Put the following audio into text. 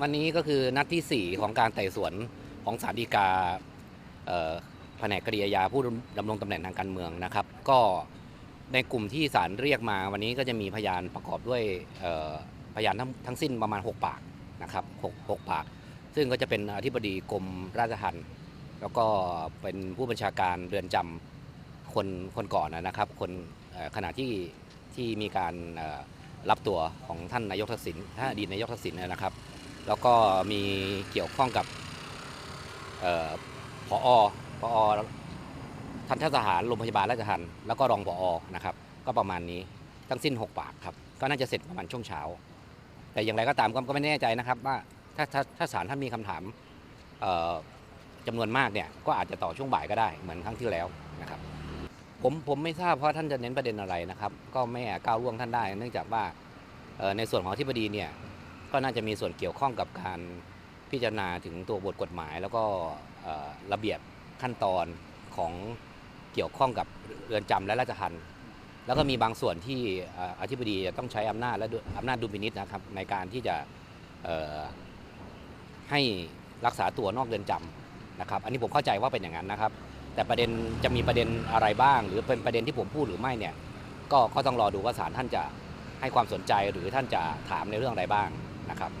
วันนี้ก็คือนัดที่ 4 ของการไต่สวนของศาลฎีกาแผนกคดีอาญาผู้ดำรงตำแหน่งทางการเมืองนะครับ ก็ในกลุ่มที่ศาลเรียกมาวันนี้ก็จะมีพยานประกอบด้วยพยานทั้งทั้งสิ้นประมาณ 6 ปากนะครับ6 6ปาก ซึ่งก็จะเป็นอธิบดีกรมราชทัณฑ์แล้วก็เป็นผู้บัญชาการเรือนจำคนคนก่อนนะครับ คนขณะที่ที่มีการรับตัวของท่านนายกทักษิณท่านอดีตนายกทักษิณนะครับ แล้วก็มีเกี่ยวข้องกับเอ่อผอผอทันทสถานโรงพยาบาลราชทัณฑ์แล้วก็รองผอนะครับ ก็ประมาณนี้ทั้งสิ้น 6 ปากครับ ก็น่าจะเสร็จประมาณช่วงเช้า แต่อย่างไรก็ตามก็ไม่แน่ใจนะครับว่าถ้าถ้าถ้าศาลท่านมีคำถามเอ่อจำนวนมากเนี่ยก็อาจจะต่อช่วงบ่ายก็ได้เหมือนครั้งที่แล้วนะครับผมผมไม่ทราบเพราะท่านจะเน้นประเด็นอะไรนะครับ ก็ไม่อาจก้าวล่วงท่านได้ เนื่องจากว่าในส่วนของอธิบดีเนี่ย ก็น่าจะมีส่วนเกี่ยวข้องกับการพิจารณาถึงตัวบทกฎหมาย แล้วก็ระเบียบขั้นตอนของเกี่ยวข้องกับเรือนจำและราชทัณฑ์แล้วก็มีบางส่วนที่อธิบดีจะต้องใช้อำนาจและดุอำนาจดุลพินิษนะครับในการที่จะให้รักษาตัวนอกเรือนจำนะครับ อันนี้ผมเข้าใจว่าเป็นอย่างนั้นนะครับ แต่ประเด็นจะมีประเด็นอะไรบ้าง หรือเป็นประเด็นที่ผมพูดหรือไม่เนี่ยก็ก็ต้องรอดูว่าศาลท่านจะให้ความสนใจหรือท่านจะถามในเรื่องอะไรบ้าง นะครับ